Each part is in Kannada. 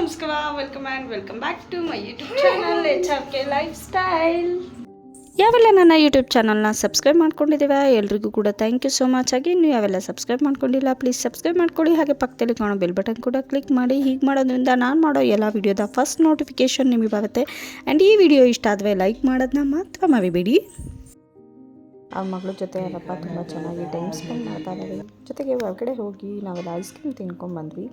ನಮಸ್ಕಾರ welcome and welcome back to my YouTube channel H R K lifestyle ಯಾವೆಲ್ಲ ನನ್ನ ಯೂಟ್ಯೂಬ್ ಚಾನಲ್ನ ಸಬ್ಸ್ಕ್ರೈಬ್ ಮಾಡ್ಕೊಂಡಿದ್ದೇವೆ ಎಲ್ರಿಗೂ ಕೂಡ ಥ್ಯಾಂಕ್ ಯು ಸೋ ಮಚ್ ಆಗಿ ನೀವು ಯಾವೆಲ್ಲ ಸಬ್ಸ್ಕ್ರೈಬ್ ಮಾಡ್ಕೊಂಡಿಲ್ಲ ಪ್ಲೀಸ್ ಸಬ್ಸ್ಕ್ರೈಬ್ ಮಾಡ್ಕೊಳ್ಳಿ. ಹಾಗೆ ಪಕ್ಕದಲ್ಲಿ ಕಾಣೋ ಬೆಲ್ ಬಟನ್ ಕೂಡ ಕ್ಲಿಕ್ ಮಾಡಿ. ಹೀಗೆ ಮಾಡೋದ್ರಿಂದ ನಾನು ಮಾಡೋ ಎಲ್ಲ ವೀಡಿಯೋದ ಫಸ್ಟ್ ನೋಟಿಫಿಕೇಶನ್ ನಿಮಗೆ ಬರುತ್ತೆ. ಆ್ಯಂಡ್ ಈ ವಿಡಿಯೋ ಇಷ್ಟ ಆದರೆ ಲೈಕ್ ಮಾಡೋದನ್ನ ಮಾತ್ರ ಮರಿಬೇಡಿ. ಅವ್ರ ಮಗಳ ಜೊತೆ ಅವರಪ್ಪ ತುಂಬ ಚೆನ್ನಾಗಿ ಟೈಮ್ ಸ್ಪೆಂಡ್ ಮಾಡ್ತಾ ಇದ್ದಾರೆ. ಜೊತೆಗೆ ಹೊರಗಡೆ ಹೋಗಿ ನಾವೆಲ್ಲ ಐಸ್ ಕ್ರೀಮ್ ತಿನ್ಕೊಂಡ್ಬಂದ್ವಿ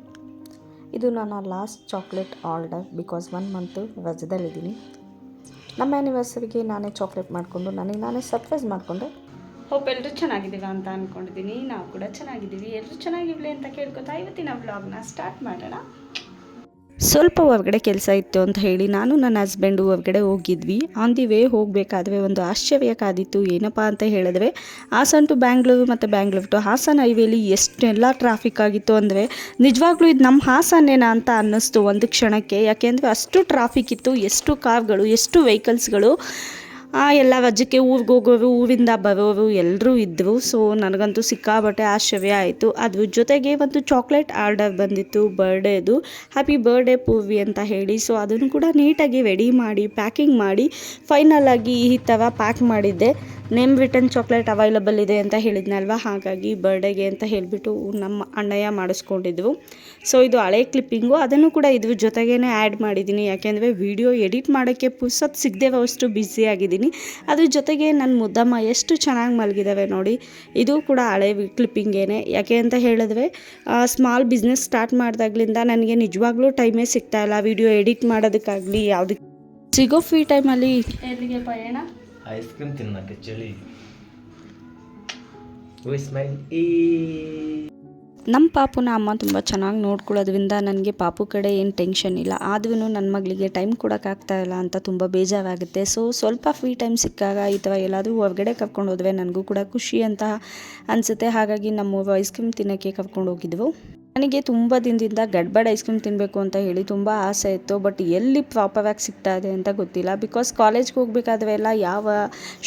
ಇದು ನನ್ನ last chocolate order because one month ರಜದಲ್ಲಿದ್ದೀನಿ ನಮ್ಮ ಆ್ಯನಿವರ್ಸರಿಗೆ ನಾನೇ ಚಾಕ್ಲೇಟ್ ಮಾಡಿಕೊಂಡು ನನಗೆ ನಾನೇ ಸರ್ಪ್ರೈಸ್ ಮಾಡಿಕೊಂಡೆ. ಹೋಪ್ ಎಲ್ಲರೂ ಚೆನ್ನಾಗಿದ್ದೀವ ಅಂತ ಅಂದ್ಕೊಂಡಿದ್ದೀನಿ ನಾವು ಕೂಡ ಚೆನ್ನಾಗಿದ್ದೀವಿ. ಎಲ್ಲರೂ ಚೆನ್ನಾಗಿರಲಿ ಅಂತ ಕೇಳ್ಕೊತಾ ಇವತ್ತಿನ ವ್ಲಾಗ್ನ ಸ್ಟಾರ್ಟ್ ಮಾಡೋಣ. ಸ್ವಲ್ಪ ಹೊರಗಡೆ ಕೆಲಸ ಇತ್ತು ಅಂತ ಹೇಳಿ ನಾನು ನನ್ನ ಹಸ್ಬೆಂಡು ಹೊರಗಡೆ ಹೋಗಿದ್ವಿ. ಆನ್ ದಿ ವೇ ಹೋಗಬೇಕಾದ್ರೆ ಒಂದು ಆಶ್ಚರ್ಯ ಕಾದಿತ್ತು. ಏನಪ್ಪ ಅಂತ ಹೇಳಿದ್ರೆ, ಹಾಸನ್ ಟು ಬ್ಯಾಂಗ್ಳೂರು ಮತ್ತು ಬ್ಯಾಂಗ್ಳೂರು ಟು ಹಾಸನ್ ಹೈವೇಲಿ ಎಷ್ಟೆಲ್ಲ ಟ್ರಾಫಿಕ್ ಆಗಿತ್ತು ಅಂದರೆ, ನಿಜವಾಗ್ಲೂ ಇದು ನಮ್ಮ ಹಾಸನೇನಾ ಅಂತ ಅನ್ನಿಸ್ತು ಒಂದು ಕ್ಷಣಕ್ಕೆ. ಯಾಕೆಂದರೆ ಅಷ್ಟು ಟ್ರಾಫಿಕ್ ಇತ್ತು, ಎಷ್ಟು ಕಾರ್ಗಳು ಎಷ್ಟು ವೆಹಿಕಲ್ಸ್ಗಳು ಎಲ್ಲ ವಜ್ಜಕ್ಕೆ ಊರಿಗೆ ಹೋಗೋರು, ಊರಿಂದ ಬರೋರು ಎಲ್ಲರೂ ಇದ್ದರು ಸೊ ನನಗಂತೂ ಸಿಕ್ಕಾಬಟ್ಟೆ ಆಶ್ಚರ್ಯ ಆಯಿತು. ಅದ್ರ ಜೊತೆಗೆ ಒಂದು ಚಾಕ್ಲೇಟ್ ಆರ್ಡರ್ ಬಂದಿತ್ತು ಬರ್ಡೇದು ಹ್ಯಾಪಿ ಬರ್ಡೇ ಪೂರ್ವಿ ಅಂತ ಹೇಳಿ. ಸೊ ಅದನ್ನು ಕೂಡ ನೀಟಾಗಿ ರೆಡಿ ಮಾಡಿ ಪ್ಯಾಕಿಂಗ್ ಮಾಡಿ ಫೈನಲ್ ಆಗಿ ಈ ಥರ ಪ್ಯಾಕ್ ಮಾಡಿದ್ದೆ. ನೇಮ್ ರಿಟರ್ನ್ ಚಾಕ್ಲೇಟ್ ಅವೈಲಬಲ್ ಇದೆ ಅಂತ ಹೇಳಿದ್ನಲ್ವ? ಹಾಗಾಗಿ ಬರ್ಡೇಗೆ ಅಂತ ಹೇಳಿಬಿಟ್ಟು ನಮ್ಮ ಅಣ್ಣಯ್ಯ ಮಾಡಿಸ್ಕೊಂಡಿದ್ವು. ಸೊ ಇದು ಹಳೆ ಕ್ಲಿಪ್ಪಿಂಗು ಅದನ್ನು ಕೂಡ ಇದ್ರ ಜೊತೆಗೇ ಆ್ಯಡ್ ಮಾಡಿದ್ದೀನಿ. ಯಾಕೆಂದರೆ ವಿಡಿಯೋ ಎಡಿಟ್ ಮಾಡೋಕ್ಕೆ ಪುಸ್ತಕ ಸಿಗದೆ ಅಷ್ಟು ಬ್ಯುಸಿ ಆಗಿದ್ದೀನಿ. ಅದ್ರ ಜೊತೆಗೆ ನನ್ನ ಮುದ್ದಮ್ಮ ಎಷ್ಟು ಚೆನ್ನಾಗಿ ಮಲಗಿದ್ದಾವೆ ನೋಡಿ. ಇದು ಕೂಡ ಹಳೆ ಕ್ಲಿಪ್ಪಿಂಗೇನೆ ಯಾಕೆ ಅಂತ ಹೇಳಿದ್ರೆ ಸ್ಮಾಲ್ ಬಿಸ್ನೆಸ್ ಸ್ಟಾರ್ಟ್ ಮಾಡಿದಾಗ್ಲಿಂದ ನನಗೆ ನಿಜವಾಗ್ಲೂ ಟೈಮೇ ಸಿಗ್ತಾ ಇಲ್ಲ. ವಿಡಿಯೋ ಎಡಿಟ್ ಮಾಡೋದಕ್ಕಾಗಲಿ ಯಾವುದಕ್ಕೆ ಸಿಗೋ ಫ್ರೀ ಟೈಮಲ್ಲಿ ಎಲ್ಲಿಗೆ ಪಯಣ? ಐಸ್ ಕ್ರೀಮ್ ತಿನ್ನಕ್ಕೆ ಚಳಿ. ಈ ನಮ್ಮ ಪಾಪುನ ಅಮ್ಮ ತುಂಬ ಚೆನ್ನಾಗಿ ನೋಡ್ಕೊಳ್ಳೋದ್ರಿಂದ ನನಗೆ ಪಾಪು ಕಡೆ ಏನು ಟೆನ್ಷನ್ ಇಲ್ಲ. ಆದ್ರೂ ನನ್ನ ಮಗಳಿಗೆ ಟೈಮ್ ಕೊಡೋಕ್ಕಾಗ್ತಾ ಇಲ್ಲ ಅಂತ ತುಂಬ ಬೇಜಾರಾಗುತ್ತೆ. ಸೊ ಸ್ವಲ್ಪ ಫ್ರೀ ಟೈಮ್ ಸಿಕ್ಕಾಗ ಈ ಥರ ಎಲ್ಲಾದರೂ ಹೊರಗಡೆ ಕರ್ಕೊಂಡು ಹೋದ್ರೆ ನನಗೂ ಕೂಡ ಖುಷಿ ಅಂತ ಅನಿಸುತ್ತೆ. ಹಾಗಾಗಿ ನಮ್ಮ ಐಸ್ ಕ್ರೀಮ್ ತಿನ್ನೋಕ್ಕೆ ಕರ್ಕೊಂಡು ಹೋಗಿದ್ವು. ನನಗೆ ತುಂಬ ದಿನದಿಂದ ಗಡ್ಬಡ್ ಐಸ್ ಕ್ರೀಮ್ ತಿನ್ನಬೇಕು ಅಂತ ಹೇಳಿ ತುಂಬ ಆಸೆ ಇತ್ತು ಬಟ್ ಎಲ್ಲಿ ಪ್ರಾಪರಾಗಿ ಸಿಗ್ತಾ ಇದೆ ಅಂತ ಗೊತ್ತಿಲ್ಲ. ಬಿಕಾಸ್ ಕಾಲೇಜ್ಗೆ ಹೋಗಬೇಕಾದ್ರೆ ಎಲ್ಲ ಯಾವ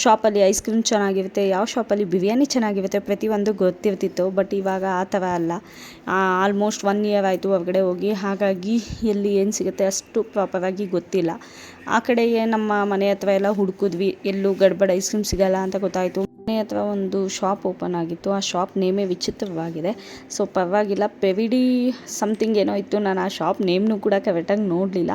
ಶಾಪಲ್ಲಿ ಐಸ್ ಕ್ರೀಮ್ ಚೆನ್ನಾಗಿರುತ್ತೆ, ಯಾವ ಶಾಪಲ್ಲಿ ಬಿರಿಯಾನಿ ಚೆನ್ನಾಗಿರುತ್ತೆ ಪ್ರತಿಯೊಂದು ಗೊತ್ತಿರ್ತಿತ್ತು ಬಟ್ ಇವಾಗ ಆ ಥರ ಅಲ್ಲ. ಆಲ್ಮೋಸ್ಟ್ ಒನ್ ಇಯರ್ ಆಯಿತು ಹೊರಗಡೆ ಹೋಗಿ, ಹಾಗಾಗಿ ಎಲ್ಲಿ ಏನು ಸಿಗುತ್ತೆ ಅಷ್ಟು ಪ್ರಾಪರಾಗಿ ಗೊತ್ತಿಲ್ಲ. ಆ ಕಡೆಗೆ ನಮ್ಮ ಮನೆ ಹತ್ರ ಎಲ್ಲ ಹುಡುಕಿದ್ವಿ. ಎಲ್ಲೂ ಗಡ್ಬಡ್ ಐಸ್ ಕ್ರೀಮ್ ಸಿಗಲ್ಲ ಅಂತ ಗೊತ್ತಾಯಿತು. ಮನೆ ಹತ್ರ ಒಂದು ಶಾಪ್ ಓಪನ್ ಆಗಿತ್ತು. ಆ ಶಾಪ್ ನೇಮೇ ವಿಚಿತ್ರವಾಗಿದೆ. ಸೊ ಪರವಾಗಿಲ್ಲ. ಪೆವಿಡಿ ಸಮಥಿಂಗ್ ಏನೋ ಇತ್ತು. ನಾನು ಆ ಶಾಪ್ ನೇಮ್ನು ಕೂಡ ಕರೆಕ್ಟಾಗಿ ನೋಡಲಿಲ್ಲ.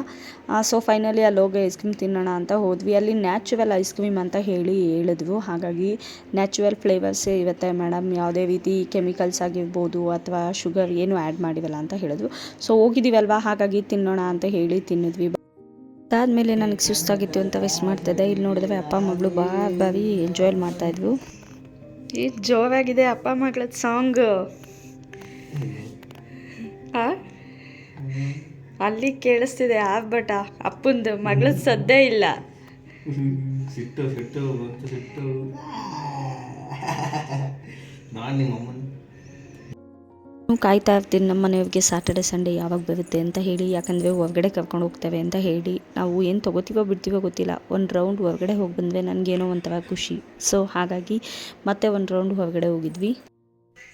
ಸೊ ಫೈನಲಿ ಅಲ್ಲಿ ಹೋಗಿ ಐಸ್ ಕ್ರೀಮ್ ತಿನ್ನೋಣ ಅಂತ ಹೋದ್ವಿ. ಅಲ್ಲಿ ನ್ಯಾಚುರಲ್ ಐಸ್ ಕ್ರೀಮ್ ಅಂತ ಹೇಳಿ ಹೇಳಿದ್ವು. ಹಾಗಾಗಿ ನ್ಯಾಚುರಲ್ ಫ್ಲೇವರ್ಸೇ ಇರುತ್ತೆ ಮೇಡಮ್ ಯಾವುದೇ ರೀತಿ ಕೆಮಿಕಲ್ಸ್ ಆಗಿರ್ಬೋದು ಅಥವಾ ಶುಗರ್ ಏನು ಆ್ಯಡ್ ಮಾಡಿರಲ್ಲ ಅಂತ ಹೇಳಿದ್ರು. ಸೊ ಹೋಗಿದ್ದೀವಲ್ವಾ? ಹಾಗಾಗಿ ತಿನ್ನೋಣ ಅಂತ ಹೇಳಿ ತಿನ್ನಿದ್ವಿ. ಅದಾದಮೇಲೆ ನನಗೆ ಸುಸ್ತಾಗಿತ್ತು ಅಂತ ವೆಸ್ಟ್ ಮಾಡ್ತಾಯಿದ್ದೆ ಇಲ್ಲಿ ನೋಡಿದ್ರೆ ಅಪ್ಪ ಮಗಳು ಬಾ ಬಾವಿ ಎಂಜಾಯ್ ಮಾಡ್ತಾಯಿದ್ವು ಈ ಜೋರಾಗಿದೆ ಅಪ್ಪ ಮಗಳದ್ದು ಸಾಂಗ್ ಅಲ್ಲಿ ಕೇಳಿಸ್ತಿದೆ ಆ ಬಟ ಅಪ್ಪಂದು ಮಗಳ ಸದ್ದೇ ಇಲ್ಲ. ಸಿಟ್ಟು ಸಿಟ್ಟು ಬಂತು ಸಿಟ್ಟು. ನಾನು ನಿಮ್ಮ ಕಾಯ್ತಾ ಇರ್ತೀನಿ ನಮ್ಮ ಮನೆಯವ್ರಿಗೆ ಸಾಟರ್ಡೆ ಸಂಡೇ ಯಾವಾಗ ಬರುತ್ತೆ ಅಂತ ಹೇಳಿ, ಯಾಕಂದರೆ ಹೊರಗಡೆ ಕರ್ಕೊಂಡು ಹೋಗ್ತೇವೆ ಅಂತ ಹೇಳಿ. ನಾವು ಏನು ತೊಗೋತೀವೋ ಬಿಡ್ತೀವೋ ಗೊತ್ತಿಲ್ಲ. ಒಂದು ರೌಂಡ್ ಹೊರಗಡೆ ಹೋಗಿ ಬಂದರೆ ನನಗೇನೋ ಒಂಥರ ಖುಷಿ. ಸೊ ಹಾಗಾಗಿ ಮತ್ತೆ ಒಂದು ರೌಂಡ್ ಹೊರಗಡೆ ಹೋಗಿದ್ವಿ.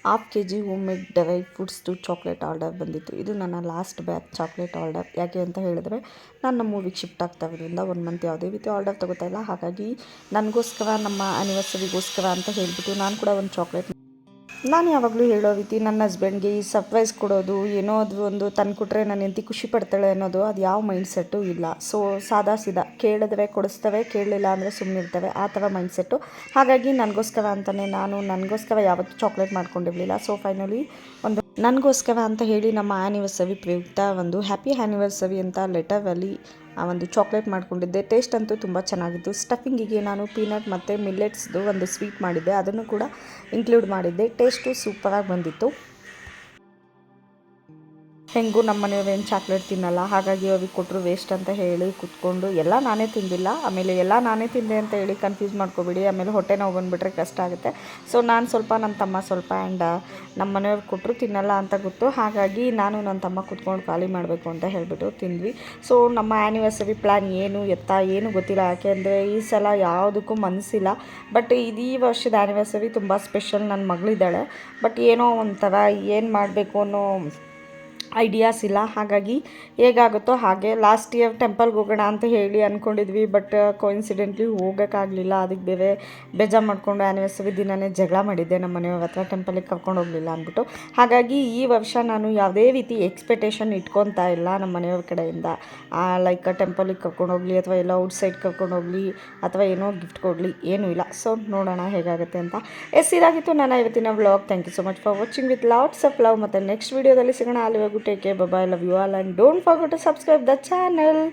Half K G homemade dry to chocolate order ಬಂದಿತ್ತು. ಇದು ನನ್ನ ಲಾಸ್ಟ್ ಬ್ಯಾಚ್ ಚಾಕ್ಲೇಟ್ ಆರ್ಡರ್ ಯಾಕೆ ಅಂತ ಹೇಳಿದ್ರೆ ನಾನು ನಮ್ಮ ಮೂವಿಗೆ ಶಿಫ್ಟ್ ಆಗ್ತಾ ಇರೋದ್ರಿಂದ ಒನ್ ಮಂತ್ ಯಾವುದೇ ರೀತಿ ಆರ್ಡರ್ ತಗೋತಾ ಇಲ್ಲ. ಹಾಗಾಗಿ ನನಗೋಸ್ಕರ, ನಮ್ಮ ಆ್ಯನಿವರ್ಸರಿಗೋಸ್ಕರ ಅಂತ ಹೇಳಿಬಿಟ್ಟು ನಾನು ಕೂಡ ಒಂದು ಚಾಕ್ಲೇಟ್ ನಾನು ಯಾವಾಗಲೂ ಹೇಳೋ ರೀತಿ ನನ್ನ ಹಸ್ಬೆಂಡ್ಗೆ ಈ ಸರ್ಪ್ರೈಸ್ ಕೊಡೋದು, ಏನೋ ಅದು ಒಂದು ತಂದು ಕೊಟ್ಟರೆ ನನ್ನ ಹೆಂಡತಿ ಖುಷಿ ಪಡ್ತಾಳೆ ಅನ್ನೋದು ಅದು ಯಾವ ಮೈಂಡ್ಸೆಟ್ಟು ಇಲ್ಲ. ಸೊ ಸಾದಾ ಸೀದಾ. ಕೇಳಿದ್ರೆ ಕೊಡಿಸ್ತವೆ, ಕೇಳಲಿಲ್ಲ ಅಂದರೆ ಸುಮ್ಮನಿರ್ತವೆ ಆ ಥರ ಮೈಂಡ್ಸೆಟ್ಟು ಹಾಗಾಗಿ ನನಗೋಸ್ಕರ ಅಂತಲೇ ನಾನು ನನಗೋಸ್ಕರ ಯಾವತ್ತೂ ಚಾಕ್ಲೇಟ್ ಮಾಡ್ಕೊಂಡಿರಲಿಲ್ಲ. ಸೊ ಫೈನಲಿ ಒಂದು ನನಗೋಸ್ಕರ ಅಂತ ಹೇಳಿ ನಮ್ಮ ಆ್ಯನಿವರ್ಸರಿ ಪ್ರಯುಕ್ತ ಒಂದು ಹ್ಯಾಪಿ ಆ್ಯನಿವರ್ಸರಿ ಅಂತ ಲೆಟರಲ್ಲಿ ಆ ಒಂದು ಚಾಕ್ಲೇಟ್ ಮಾಡಿಕೊಂಡಿದ್ದೆ. ಟೇಸ್ಟ್ ಅಂತೂ ತುಂಬ ಚೆನ್ನಾಗಿತ್ತು. ಸ್ಟಫಿಂಗಿಗೆ ನಾನು ಪೀನಟ್ ಮತ್ತು ಮಿಲ್ಲೆಟ್ಸ್ದು ಒಂದು ಸ್ವೀಟ್ ಮಾಡಿದ್ದೆ. ಅದನ್ನು ಕೂಡ ಇನ್ಕ್ಲೂಡ್ ಮಾಡಿದ್ದೆ. ಟೇಸ್ಟು ಸೂಪರಾಗಿ ಬಂದಿತ್ತು. ಹೆಂಗೂ ನಮ್ಮ ಮನೆಯವ್ರೇನು ಚಾಕ್ಲೇಟ್ ತಿನ್ನಲ್ಲ, ಹಾಗಾಗಿ ಅವ್ರಿಗೆ ಕೊಟ್ಟರು ವೇಸ್ಟ್ ಅಂತ ಹೇಳಿ ಕುತ್ಕೊಂಡು, ಎಲ್ಲ ನಾನೇ ತಿಂದಿಲ್ಲ, ಆಮೇಲೆ ಎಲ್ಲ ನಾನೇ ತಿಂದೆ ಅಂತ ಹೇಳಿ ಕನ್ಫ್ಯೂಸ್ ಮಾಡ್ಕೊಬೇಡಿ, ಆಮೇಲೆ ಹೊಟ್ಟೆ ನೋವು ಬಂದುಬಿಟ್ರೆ ಕಷ್ಟ ಆಗುತ್ತೆ. ಸೊ ನಾನು ಸ್ವಲ್ಪ ನನ್ನ ತಮ್ಮ ಸ್ವಲ್ಪ ಆ್ಯಂಡ್ ನಮ್ಮ ಮನೆಯವ್ರು ಕೊಟ್ಟರು ತಿನ್ನಲ್ಲ ಅಂತ ಗೊತ್ತು, ಹಾಗಾಗಿ ನಾನು ನನ್ನ ತಮ್ಮ ಕುತ್ಕೊಂಡು ಖಾಲಿ ಮಾಡಬೇಕು ಅಂತ ಹೇಳಿಬಿಟ್ಟು ತಿಂದ್ವಿ. ಸೊ ನಮ್ಮ ಆ್ಯನಿವರ್ಸರಿ ಪ್ಲ್ಯಾನ್ ಏನು, ಎತ್ತ ಏನು ಗೊತ್ತಿಲ್ಲ ಯಾಕೆಂದರೆ ಈ ಸಲ ಯಾವುದಕ್ಕೂ ಮನಸ್ಸಿಲ್ಲ ಬಟ್ ಇದು ವರ್ಷದ ಆ್ಯನಿವರ್ಸರಿ ತುಂಬ ಸ್ಪೆಷಲ್ ನನ್ನ ಮಗಳಿದ್ದಾಳೆ. ಬಟ್ ಏನೋ ಒಂಥರ ಏನು ಮಾಡಬೇಕು ಅನ್ನೋ ಐಡಿಯಾಸ್ ಇಲ್ಲ ಹಾಗಾಗಿ ಹೇಗಾಗುತ್ತೋ ಹಾಗೆ ಲಾಸ್ಟ್ ಇಯರ್ ಟೆಂಪಲ್ಗೆ ಹೋಗೋಣ ಅಂತ ಹೇಳಿ ಅಂದ್ಕೊಂಡಿದ್ವಿ ಬಟ್ ಕೋಇನ್ಸಿಡೆಂಟ್ಲಿ ಹೋಗೋಕ್ಕಾಗಲಿಲ್ಲ. ಅದಕ್ಕೆ ಬೇರೆ ಬೇಜಾರು ಮಾಡಿಕೊಂಡು ಆ್ಯನಿವರ್ಸರಿ ದಿನವೇ ಜಗಳ ಮಾಡಿದ್ದೆ. ನಮ್ಮ ಮನೆಯವ್ರ ಹತ್ರ ಟೆಂಪಲಿಗೆ ಕರ್ಕೊಂಡು ಹೋಗಲಿಲ್ಲ ಅಂದ್ಬಿಟ್ಟು. ಹಾಗಾಗಿ ಈ ವರ್ಷ ನಾನು ಯಾವುದೇ ರೀತಿ ಎಕ್ಸ್ಪೆಕ್ಟೇಷನ್ ಇಟ್ಕೊತಾ ಇಲ್ಲ ನಮ್ಮ ಮನೆಯವ್ರ ಕಡೆಯಿಂದ. ಲೈಕ್ ಟೆಂಪಲಿಗೆ ಕರ್ಕೊಂಡು ಹೋಗಲಿ ಅಥವಾ ಎಲ್ಲ ಔಟ್ ಸೈಡ್ ಕರ್ಕೊಂಡು ಹೋಗಲಿ ಅಥವಾ ಏನೋ ಗಿಫ್ಟ್ ಕೊಡಲಿ, ಏನೂ ಇಲ್ಲ. ಸೊ ನೋಡೋಣ ಹೇಗಾಗುತ್ತೆ ಅಂತ. ಎಸ್, ಇದಾಗಿತ್ತು ನನ್ನ ಇವತ್ತಿನ vlog thank you so much for watching with lots of love ಮತ್ತು ನೆಕ್ಸ್ಟ್ ವೀಡಿಯೋದಲ್ಲಿ ಸಿಗೋಣ. ಅಲ್ಲಿವರೆಗೂ Take care. Bye bye. Love you all. And don't forget to subscribe the channel.